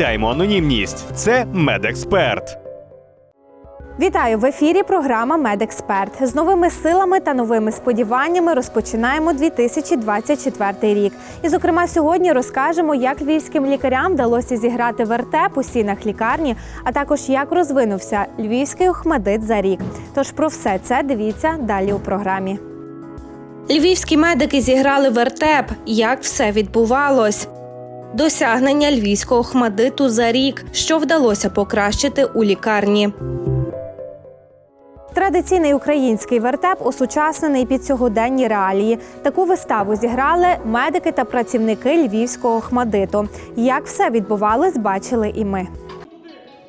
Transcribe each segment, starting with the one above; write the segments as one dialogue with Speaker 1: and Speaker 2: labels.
Speaker 1: анонімність. Це медексперт.
Speaker 2: Вітаю в ефірі. Програма Медексперт. З новими силами та новими сподіваннями розпочинаємо 2024 рік. І, зокрема, сьогодні розкажемо, як львівським лікарям вдалося зіграти вертеп у стінах лікарні, а також як розвинувся львівський охмадит за рік. Тож про все це дивіться далі у програмі. Львівські медики зіграли вертеп. Як все відбувалось? Досягнення львівського хмадиту за рік, що вдалося покращити у лікарні. Традиційний український вертеп осучаснений під сьогоденні реалії. Таку виставу зіграли медики та працівники львівського хмадиту. Як все відбувалось, бачили і ми.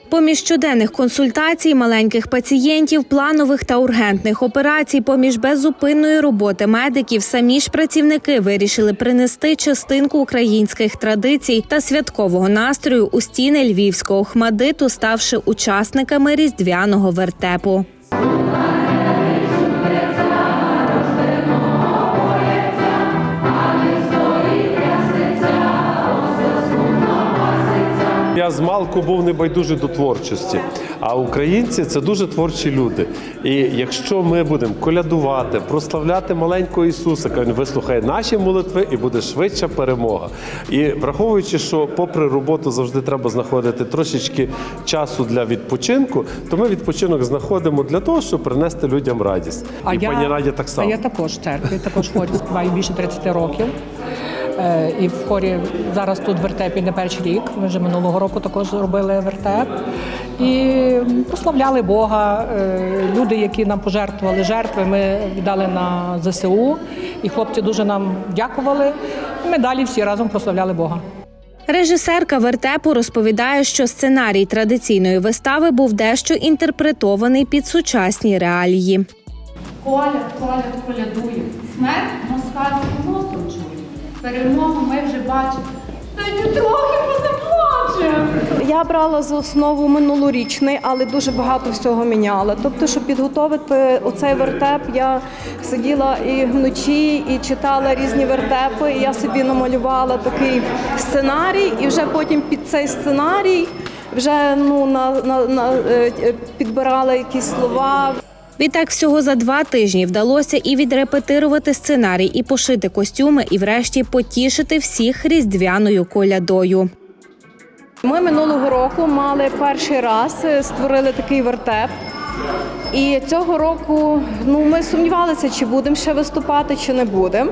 Speaker 2: Поміж щоденних консультацій маленьких пацієнтів, планових та ургентних операцій, поміж беззупинної роботи медиків, самі ж працівники вирішили принести частинку українських традицій та святкового настрою у стіни львівського хмадиту, ставши учасниками різдвяного вертепу.
Speaker 3: Я з малку був небайдужий до творчості. А українці це дуже творчі люди. І якщо ми будемо колядувати, прославляти маленького Ісусика, він вислухає наші молитви і буде швидша перемога. І враховуючи, що попри роботу завжди треба знаходити трошечки часу для відпочинку, то ми відпочинок знаходимо для того, щоб принести людям радість. і пані Надя так само.
Speaker 4: А я також в церкві, також хорі співаю більше 30 років. Е, І в хорі зараз тут вертепі не перший рік. Ми вже минулого року також робили вертеп. І прославляли Бога. Е, Люди, які нам пожертвували жертви, ми віддали на ЗСУ. І хлопці дуже нам дякували. І ми далі всі разом прославляли Бога.
Speaker 2: Режисерка вертепу розповідає, що сценарій традиційної вистави був дещо інтерпретований під сучасні реалії.
Speaker 5: Коля, Коля, колядує. Смерть москальським носом чує. Перемогу ми вже бачимо. Й трохи ми заплачемо.
Speaker 6: Я брала за основу минулорічний, але дуже багато всього міняла. Тобто, щоб підготовити оцей вертеп, я сиділа і вночі і читала різні вертепи. І я собі намалювала такий сценарій, і вже потім під цей сценарій вже ну на, на, на е, підбирала якісь слова.
Speaker 2: Відтак всього за два тижні вдалося і відрепетирувати сценарій, і пошити костюми, і врешті потішити всіх різдвяною колядою.
Speaker 6: Ми минулого року мали перший раз е, створили такий вертеп. І цього року ну ми сумнівалися, чи будемо ще виступати, чи не будемо.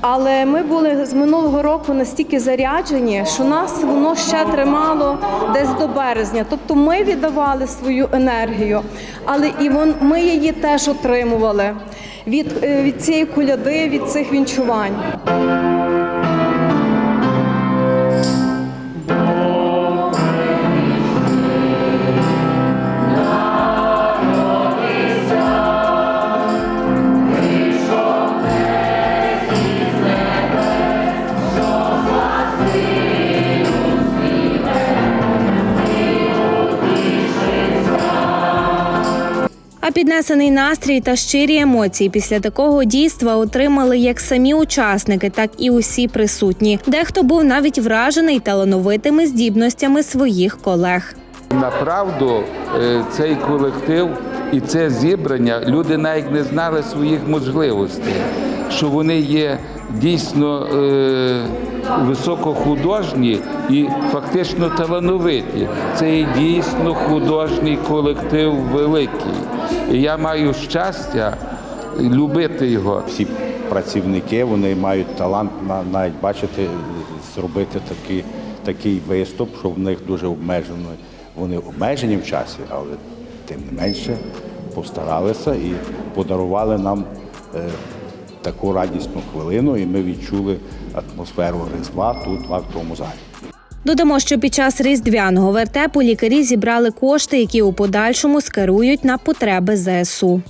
Speaker 6: Але ми були з минулого року настільки заряджені, що нас воно ще тримало десь до березня. Тобто ми віддавали свою енергію, але і вон ми її теж отримували від, е, від цієї коляди, від цих вінчувань.
Speaker 2: Піднесений настрій та щирі емоції після такого дійства отримали як самі учасники, так і усі присутні. Дехто був навіть вражений талановитими здібностями своїх колег.
Speaker 7: Направду е, цей колектив і це зібрання люди навіть не знали своїх можливостей, що вони є дійсно е, високохудожні і фактично талановиті. Це є дійсно художній колектив великий. І я маю щастя любити його.
Speaker 8: всі працівники вони мають талант на навіть бачити, зробити такий, такий виступ, що в них дуже обмежено. Вони обмежені в часі, але тим не менше постаралися і подарували нам е, таку радісну хвилину, і ми відчули атмосферу Різдва тут, в актовому залі.
Speaker 2: Додамо, що під час різдвяного вертепу лікарі зібрали кошти, які у подальшому скерують на потреби ЗСУ.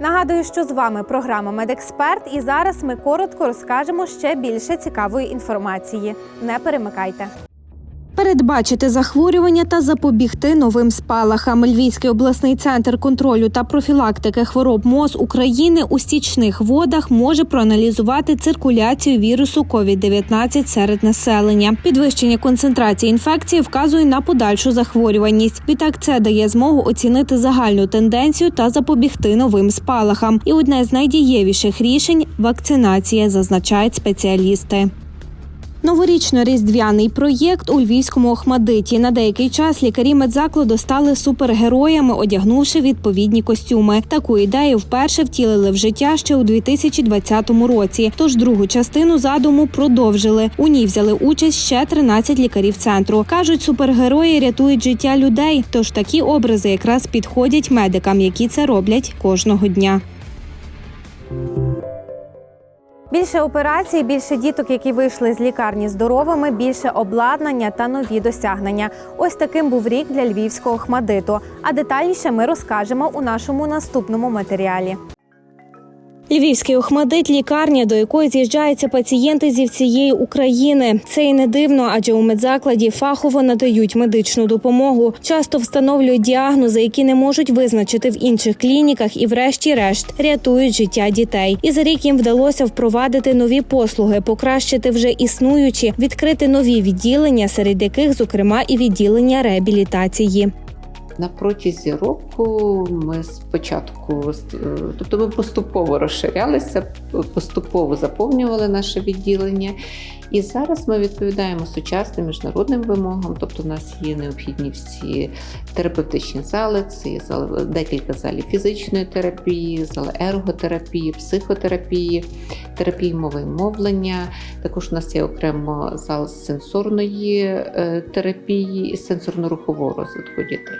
Speaker 2: Нагадую, що з вами програма Медексперт, і зараз ми коротко розкажемо ще більше цікавої інформації. Не перемикайте. Передбачити захворювання та запобігти новим спалахам. Львівський обласний центр контролю та профілактики хвороб МОЗ України у стічних водах може проаналізувати циркуляцію вірусу COVID-19 серед населення. Підвищення концентрації інфекції вказує на подальшу захворюваність. Відтак це дає змогу оцінити загальну тенденцію та запобігти новим спалахам. І одне з найдієвіших рішень вакцинація, зазначають спеціалісти. Новорічно-різдвяний проєкт у львівському Охмадиті. На деякий час лікарі медзакладу стали супергероями, одягнувши відповідні костюми. Таку ідею вперше втілили в життя ще у 2020 році. Тож другу частину задуму продовжили. У ній взяли участь ще 13 лікарів центру. кажуть, супергерої рятують життя людей. Тож такі образи якраз підходять медикам, які це роблять кожного дня. Більше операцій, більше діток, які вийшли з лікарні здоровими, більше обладнання та нові досягнення. Ось таким був рік для львівського хмадиту. А детальніше ми розкажемо у нашому наступному матеріалі. Львівський Охмадит – лікарня, до якої з'їжджаються пацієнти зі всієї України. Це і не дивно, адже у медзакладі фахово надають медичну допомогу. Часто встановлюють діагнози, які не можуть визначити в інших клініках, і, врешті-решт, рятують життя дітей. І за рік їм вдалося впровадити нові послуги, покращити вже існуючі, відкрити нові відділення, серед яких, зокрема, і відділення реабілітації.
Speaker 9: На протязі року ми спочатку, тобто ми поступово розширялися, поступово заповнювали наше відділення. І зараз ми відповідаємо сучасним міжнародним вимогам. Тобто, у нас є необхідні всі терапевтичні зали, це є зали, декілька залів фізичної терапії, зали ерготерапії, психотерапії, терапії мови і мовлення. Також у нас є окремо зал сенсорної е, терапії і сенсорно-рухового розвитку дітей.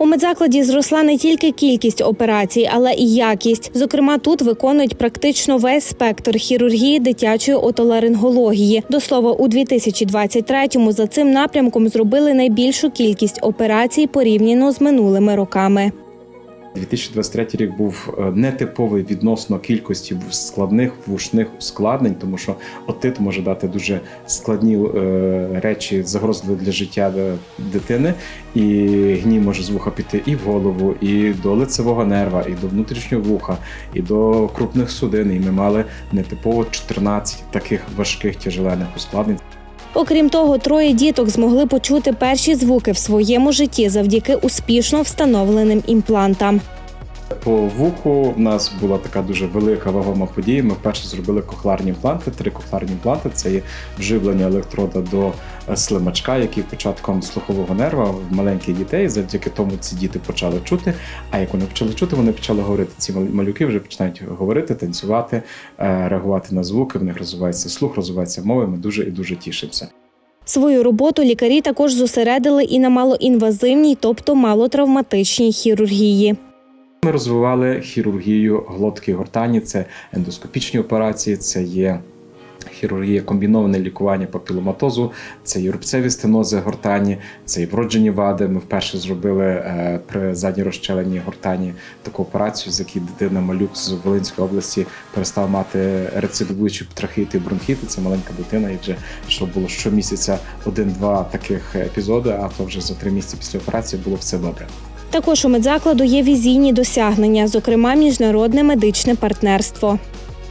Speaker 2: У медзакладі зросла не тільки кількість операцій, але і якість. Зокрема, тут виконують практично весь спектр хірургії дитячої отоларингології. До слова, у 2023-му за цим напрямком зробили найбільшу кількість операцій порівняно з минулими роками.
Speaker 10: 2023 рік був е, нетиповий відносно кількості складних вушних ускладнень, тому що отит може дати дуже складні е, речі, загрозливі для життя е, дитини, і гній може з вуха піти і в голову, і до лицевого нерва, і до внутрішнього вуха, і до крупних судин. І ми мали нетипово 14 таких важких тяжеленних ускладнень.
Speaker 2: Окрім того, троє діток змогли почути перші звуки в своєму житті завдяки успішно встановленим імплантам.
Speaker 10: По вуху в нас була така дуже велика вагома подія. Ми вперше зробили кохларні імпланти. Три кохларні імпланти це є вживлення електрода до е, слимачка, який початком слухового нерва в маленьких дітей. Завдяки тому ці діти почали чути. А як вони почали чути, вони почали говорити. Ці малюки вже починають говорити, танцювати, е, реагувати на звуки. В них розвивається слух, розвивається мова. Ми дуже і дуже тішимося.
Speaker 2: Свою роботу лікарі також зосередили і на малоінвазивній, тобто малотравматичній хірургії.
Speaker 10: Ми розвивали хірургію глотки і гортані, це ендоскопічні операції, це є хірургія комбіноване лікування папіломатозу, це є рубцеві стенози гортані, це і вроджені вади. Ми вперше зробили е, при задній розчеленій гортані таку операцію, з якій дитина малюк з Волинської області перестав мати рецидивуючі трахеїти і бронхіти. Це маленька дитина, і вже що було щомісяця один-два таких епізоди, а то вже за три місяці після операції було все добре.
Speaker 2: Також у медзакладу є візійні досягнення, зокрема міжнародне медичне партнерство.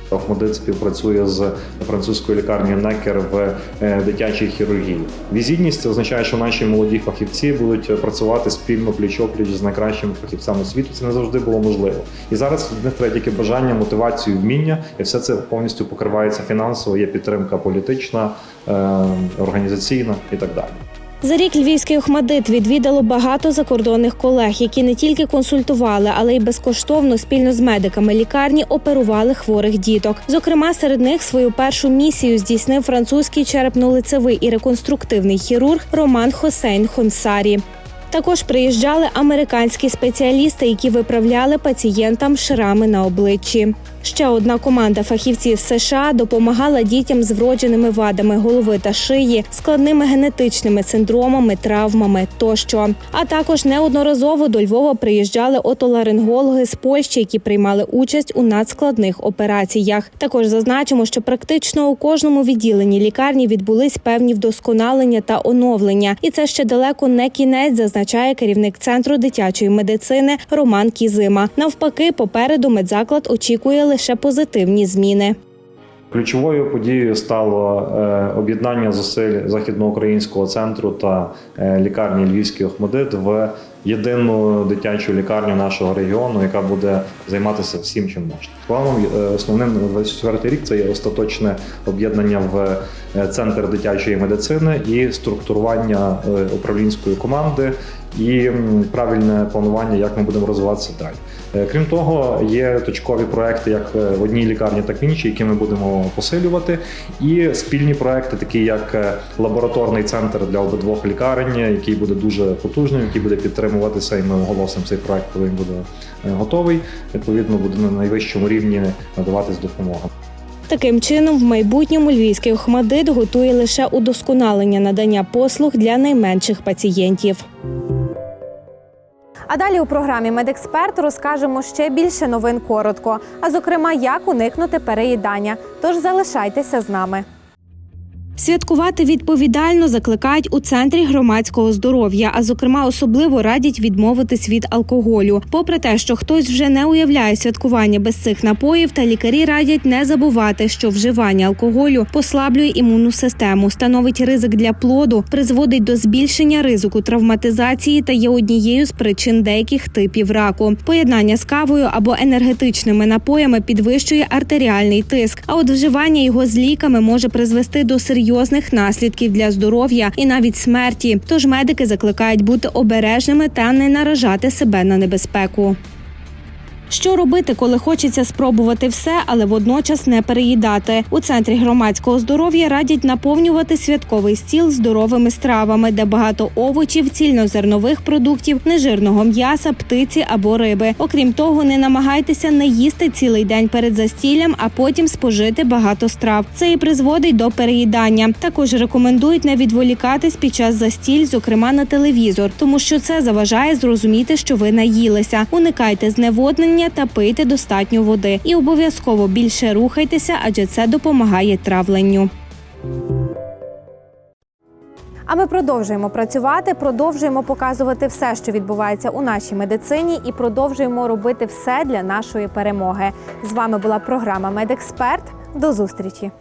Speaker 11: Охмадит співпрацює з французькою лікарнею Некер в е, дитячій хірургії. Візітність це означає, що наші молоді фахівці будуть працювати спільно пліч-опліч з найкращими фахівцями світу. Це не завжди було можливо. І зараз в них треба тільки бажання, мотивацію, вміння, і все це повністю покривається фінансово. Є підтримка політична, е, організаційна і так далі.
Speaker 2: За рік львівський охмадит відвідало багато закордонних колег, які не тільки консультували, але й безкоштовно спільно з медиками лікарні оперували хворих діток. Зокрема, серед них свою першу місію здійснив французький черепно-лицевий і реконструктивний хірург Роман Хосейн Хонсарі. Також приїжджали американські спеціалісти, які виправляли пацієнтам шрами на обличчі. Ще одна команда фахівців США допомагала дітям з вродженими вадами голови та шиї, складними генетичними синдромами, травмами тощо. А також неодноразово до Львова приїжджали отоларингологи з Польщі, які приймали участь у надскладних операціях. Також зазначимо, що практично у кожному відділенні лікарні відбулись певні вдосконалення та оновлення, і це ще далеко не кінець, зазначає керівник центру дитячої медицини Роман Кізима. Навпаки, попереду медзаклад очікує лише позитивні зміни.
Speaker 11: Ключовою подією стало е, об'єднання зусиль західноукраїнського центру та е, лікарні Львівський Охмадит в єдину дитячу лікарню нашого регіону, яка буде займатися всім, чим можна. Планом е, основним на 24 рік це є остаточне об'єднання в е, центр дитячої медицини і структурування е, управлінської команди і правильне планування, як ми будемо розвиватися далі. Крім того, є точкові проекти як в одній лікарні, так і в іншій, які ми будемо посилювати. І спільні проекти, такі як лабораторний центр для обидвох лікарень, який буде дуже потужним, який буде підтримуватися, і ми оголосимо цей проект, коли він буде е, готовий. Відповідно, буде на найвищому рівні надаватись допомога.
Speaker 2: Таким чином, в майбутньому львівський охмадит готує лише удосконалення надання послуг для найменших пацієнтів. А далі у програмі Медексперт розкажемо ще більше новин коротко, а зокрема, як уникнути переїдання. Тож залишайтеся з нами. Святкувати відповідально закликають у центрі громадського здоров'я, а зокрема особливо радять відмовитись від алкоголю. Попри те, що хтось вже не уявляє святкування без цих напоїв, та лікарі радять не забувати, що вживання алкоголю послаблює імунну систему, становить ризик для плоду, призводить до збільшення ризику травматизації та є однією з причин деяких типів раку. Поєднання з кавою або енергетичними напоями підвищує артеріальний тиск. А от вживання його з ліками може призвести до серйозних наслідків для здоров'я і навіть смерті. Тож медики закликають бути обережними та не наражати себе на небезпеку. Що робити, коли хочеться спробувати все, але водночас не переїдати? У центрі громадського здоров'я радять наповнювати святковий стіл здоровими стравами, де багато овочів, цільнозернових продуктів, нежирного м'яса, птиці або риби. Окрім того, не намагайтеся не їсти цілий день перед застіллям, а потім спожити багато страв. Це і призводить до переїдання. Також рекомендують не відволікатись під час застіль, зокрема на телевізор, тому що це заважає зрозуміти, що ви наїлися. Уникайте зневоднення та пийте достатньо води. І обов'язково більше рухайтеся, адже це допомагає травленню. А ми продовжуємо працювати, продовжуємо показувати все, що відбувається у нашій медицині, і продовжуємо робити все для нашої перемоги. З вами була програма Медексперт. До зустрічі.